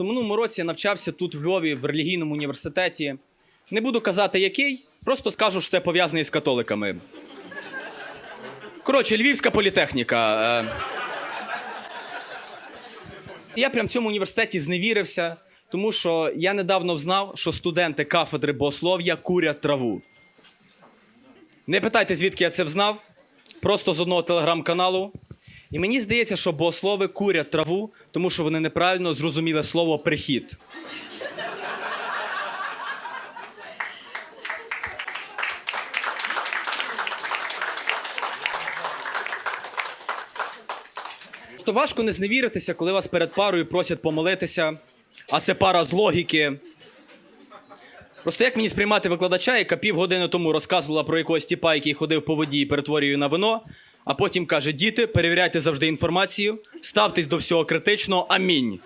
У минулому році я навчався тут в Львові в релігійному університеті. Не буду казати, який, просто скажу, що це пов'язаний з католиками. Коротше, Львівська політехніка. е. Я прям в цьому університеті зневірився, тому що я недавно взнав, що студенти кафедри богослов'я курять траву. Не питайте, звідки я це взнав, просто з одного телеграм-каналу. І мені здається, що богослови курять траву, тому що вони неправильно зрозуміли слово прихід. То важко не зневіритися, коли вас перед парою просять помолитися, а це пара з логіки. Просто як мені сприймати викладача, яка півгодини тому розказувала про якогось тіпа, який ходив по воді і перетворює на вино, а потім каже: діти, перевіряйте завжди інформацію, ставтесь до всього критично, амінь.